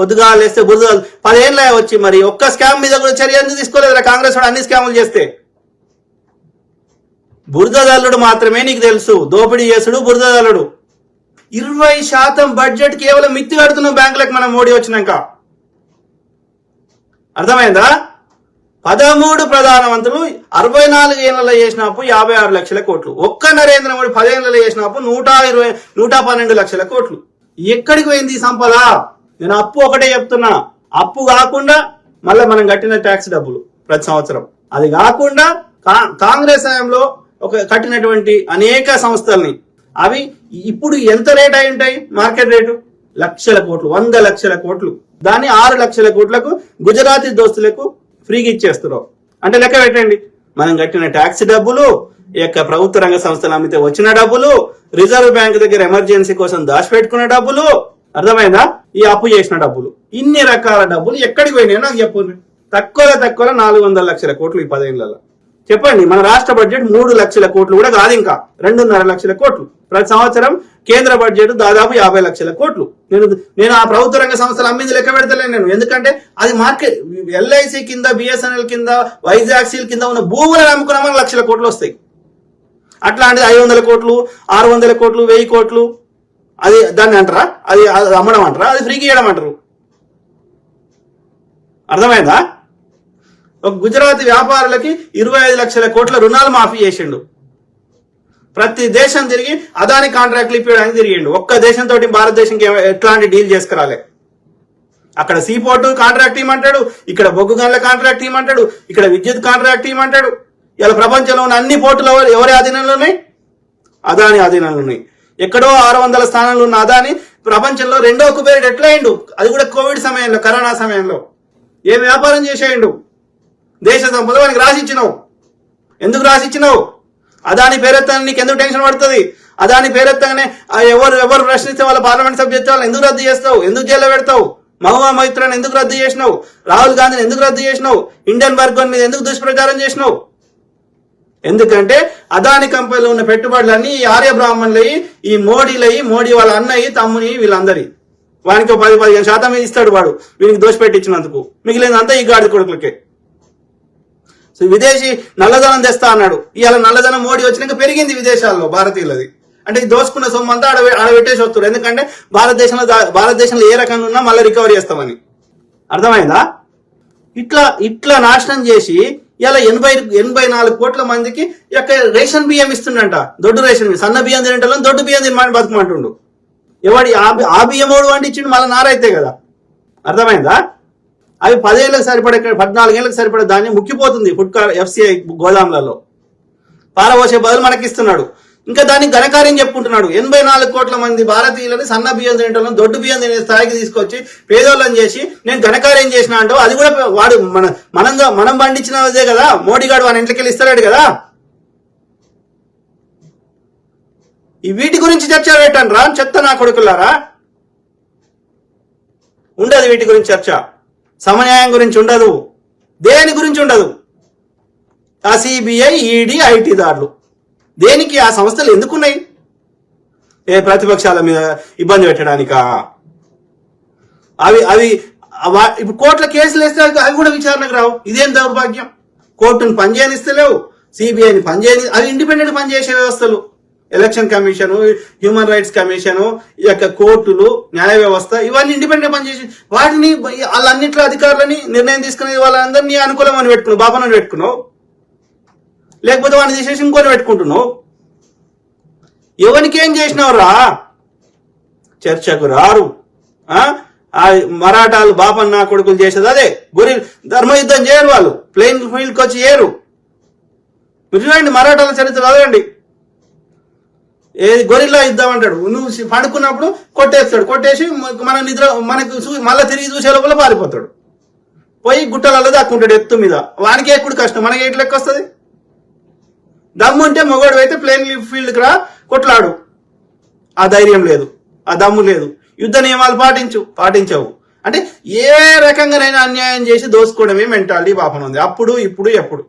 పొద్దుగా లేస్తే బురద పదేళ్ళ వచ్చి మరి ఒక్క స్కామ్ మీద కూడా చర్య ఎందుకు తీసుకోలేదురా కాంగ్రెస్ వాడు అన్ని స్కాములు చేస్తే? బురదల్లుడు మాత్రమే నీకు తెలుసు. దోపిడీ చేసుడు బురదల్లుడు ఇరవై శాతం బడ్జెట్ కేవలం మిత్తి కడుతున్నాం బ్యాంకులకు మనం మోడీ వచ్చినాక. అర్థమైందా? పదమూడు ప్రధాన మంత్రులు అరవై నాలుగు ఏళ్ళలో చేసిన అప్పు యాభై ఆరు లక్షల కోట్లు. ఒక్క నరేంద్ర మోడీ పదేళ్ళలో చేసిన అప్పు నూట ఇరవై నూట పన్నెండు లక్షల కోట్లు. ఎక్కడికి పోయింది సంపద? నేను అప్పు ఒకటే చెప్తున్నా. అప్పు కాకుండా మళ్ళీ మనం కట్టిన ట్యాక్స్ డబ్బులు ప్రతి సంవత్సరం. అది కాకుండా కా- కాంగ్రెస్ హయాంలో ఒక కట్టినటువంటి అనేక సంస్థల్ని. అవి ఇప్పుడు ఎంత రేట్ అయి ఉంటాయి? Market rate? లక్షల కోట్లు వంద లక్షల కోట్లు. దాన్ని ఆరు లక్షల కోట్లకు గుజరాతీ దోస్తులకు ఫ్రీగా ఇచ్చేస్తున్నాం. అంటే లెక్క పెట్టండి. మనం కట్టిన ట్యాక్స్ డబ్బులు ఈ యొక్క ప్రభుత్వ రంగ సంస్థలు అమ్మితే వచ్చిన డబ్బులు రిజర్వ్ బ్యాంక్ దగ్గర ఎమర్జెన్సీ కోసం దాచిపెట్టుకున్న డబ్బులు అర్థమైందా? ఈ అప్పు చేసిన డబ్బులు. ఇన్ని రకాల డబ్బులు ఎక్కడికి పోయినాయో నాకు చెప్పండి తక్కువలో తక్కువలో నాలుగు వందల లక్షల కోట్లు ఈ పదేళ్ళలో చెప్పండి మన రాష్ట్ర బడ్జెట్ మూడు లక్షల కోట్లు కూడా కాదు ఇంకా. రెండున్నర లక్షల కోట్లు. ప్రతి సంవత్సరం కేంద్ర బడ్జెట్ దాదాపు యాభై లక్షల కోట్లు. నేను నేను ఆ ప్రభుత్వ రంగ సంస్థలు అమ్మింది లెక్క పెడతలేను నేను. ఎందుకంటే అది మార్కెట్ ఎల్ఐసి కింద బిఎస్ఎన్ఎల్ కింద వైజాగ్ సీల్ కింద ఉన్న భూములను అమ్ముకున్న లక్షల కోట్లు వస్తాయి. అట్లాంటిది ఐదు వందల కోట్లు ఆరు వందల కోట్లు వెయ్యి కోట్లు అది దాన్ని అంటారా? అది అది అమ్మడం అంటారా? అది ఫ్రీకి ఇవ్వడం అంటారు. అర్థమైందా? ఒక గుజరాతీ వ్యాపారులకి ఇరవై ఐదు లక్షల కోట్ల రుణాలు మాఫీ చేసిండు. ప్రతి దేశం తిరిగి అదాని కాంట్రాక్ట్లు ఇప్పించడానికి తిరిగిండు. ఒక్క దేశంతో భారతదేశంకి ఎట్లాంటి డీల్ చేసుకురాలే. అక్కడ సీపోర్ట్ కాంట్రాక్ట్ ఇవ్వమంటాడు ఇక్కడ బొగ్గు గన్ల కాంట్రాక్ట్ ఇవ్వమంటాడు ఇక్కడ విద్యుత్ కాంట్రాక్ట్ ఇవ్వమంటాడు ఇలా ప్రపంచంలో ఉన్న అన్ని పోర్టులు ఎవరి ఎవరి ఆధీనంలో ఉన్నాయి అదాని ఆధీనంలో ఉన్నాయి ఎక్కడో ఆరు వందల స్థానంలో ఉన్న అదాని ప్రపంచంలో రెండో కుబేరుడు ఎట్లా అయిండు? అది కూడా కోవిడ్ సమయంలో కరోనా సమయంలో. ఏం వ్యాపారం చేసేయండు? దేశ సంపద వానికి రాసిచ్చినావు. ఎందుకు రాసిచ్చినావు? అదాని పేరెత్తాన్ని నీకు ఎందుకు టెన్షన్ పడుతుంది? అదాని పేరెత్తగానే ఆ ఎవరు ఎవరు ప్రశ్నిస్తే వాళ్ళ పార్లమెంట్ సభ్యత్వం వాళ్ళని ఎందుకు రద్దు చేస్తావు? ఎందుకు జైల్లో పెడతావు? మహువా మైత్రాన్ని ఎందుకు రద్దు చేసినావు? రాహుల్ గాంధీని ఎందుకు రద్దు చేసినావు? ఇండియన్ వర్గం మీద ఎందుకు దుష్ప్రచారం చేసినావు? ఎందుకంటే అదాని కంపెనీలో ఉన్న పెట్టుబడులన్నీ ఈ ఆర్య బ్రాహ్మణులయ్యి ఈ మోడీలయ్యి మోడీ వాళ్ళ అన్నయ్యి తమ్ముని వీళ్ళందరి. వానికి పది పదిహేను శాతం ఇస్తాడు వాడు. వీనికి దోషపెట్టించినందుకు. మిగిలినంతా ఈ గాడి కొడుకులకే. సో విదేశీ నల్లధనం తెస్తా అన్నాడు. ఇవాళ నల్లధనం మోడీ వచ్చినాక పెరిగింది విదేశాల్లో భారతీయులది. అంటే దోసుకున్న సొమ్ము అంతా ఆడ ఆడ పెట్టేసి వస్తారు ఎందుకంటే భారతదేశంలో భారతదేశంలో ఏ రకంగా ఉన్నా మళ్ళీ రికవరీ చేస్తామని. అర్థమైందా? ఇట్లా ఇట్లా నాశనం చేసి ఇలా ఎనభై ఎనభై నాలుగు కోట్ల మందికి యొక్క రేషన్ బియ్యం ఇస్తుండంట. దొడ్డు రేషన్ బియ్యం. సన్న బియ్యం తినటం దొడ్డు బియ్యం తినమని బతుకుమంటుండు. ఎవడి ఆ బి- ఆ బియ్యం ఓడు వండి మళ్ళీ నారైతే కదా. అర్థమైందా? అవి పదేళ్ళకి సరిపడే పద్నాలుగేళ్ళకి సరిపడే దాన్ని ముక్కిపోతుంది ఫుడ్ ఎఫ్సిఐ గోదాంలలో పారబోసే బదులు మనకి ఇస్తున్నాడు ఇంకా దాన్ని ఘనకార్యం చెప్పుకుంటున్నాడు. ఎనభై నాలుగు కోట్ల మంది భారతీయులని సన్న బియ్యం తినేటోళ్ళని దొడ్డు బియ్యం తినే స్థాయికి తీసుకొచ్చి పేదోళ్ళని చేసి నేను ఘనకార్యం చేసిన అంటూ అది కూడా వాడు మన మనంగా మనం పండించినదే కదా. మోడీ గారు వాని ఇంట్లోకి ఇస్తాడు కదా. ఈ వీటి గురించి చర్చ పెట్టండి రా చెత్త నా కొడుకులారా. ఉండదు వీటి గురించి చర్చ. సమన్యాయం గురించి ఉండదు. దేని గురించి ఉండదు? ఆ సిబిఐ ఈడీ ఐటీ దాడులు దేనికి ఆ సంస్థలు ఎందుకున్నాయి? ఏ ప్రతిపక్షాల మీద ఇబ్బంది పెట్టడానికా? అవి అవి ఇప్పుడు కోర్టుల కేసులు వేస్తే అవి- కూడా విచారణకు రావు. ఇదేం దౌర్భాగ్యం? కోర్టును పనిచేయనిస్తలేవు. సిబిఐని పనిచేయని అవి ఇండిపెండెంట్ పనిచేసే వ్యవస్థలు. Election commission human rights commission ఈ యొక్క కోర్టులు న్యాయ వ్యవస్థ ఇవన్నీ ఇండిపెండెంట్ పనిచేసి వాటిని వాళ్ళన్నింటిలో అధికారులని నిర్ణయం తీసుకునే వాళ్ళందరినీ అనుకూలం అని పెట్టుకున్నావు బాబాను పెట్టుకున్నావు. లేకపోతే వాడిని తీసేసి ఇంకొని పెట్టుకుంటున్నావు? ఎవరికి ఏం చేసినావురా? చర్చకు రారు. ఆ? మరాఠాలు బాపన్న కొడుకులు చేసేది అదే. గురి ధర్మయుద్ధం చేయరు వాళ్ళు. ప్లెయిన్ ఫీల్డ్కి వచ్చి చేయరు మీరు చూడండి మరాఠాల చరిత్ర చదవండి. ఏది గొరిల్లా యుద్ధం అంటాడు. నువ్వు పడుకున్నప్పుడు కొట్టేస్తాడు. కొట్టేసి మన నిద్ర మనకు చూ- తిరిగి చూసే లోపల పారిపోతాడు. పోయి గుట్టలలో దాక్కుంటాడు ఎత్తు మీద. వానికి ఎక్కుడు కష్టం? మనకి ఎట్లెక్క వస్తుంది? దమ్ము ఉంటే మొగోడు అయితే ప్లేన్ ఫీల్డ్కి రా కొట్లాడు. ఆ ధైర్యం లేదు. ఆ దమ్ము లేదు. యుద్ధ నియమాలు పాటించు పాటించవు. అంటే ఏ రకంగానైనా అన్యాయం చేసి దోసుకోవడమే మెంటాలిటీ పాపం ఉంది. అప్పుడు ఇప్పుడు ఎప్పుడు.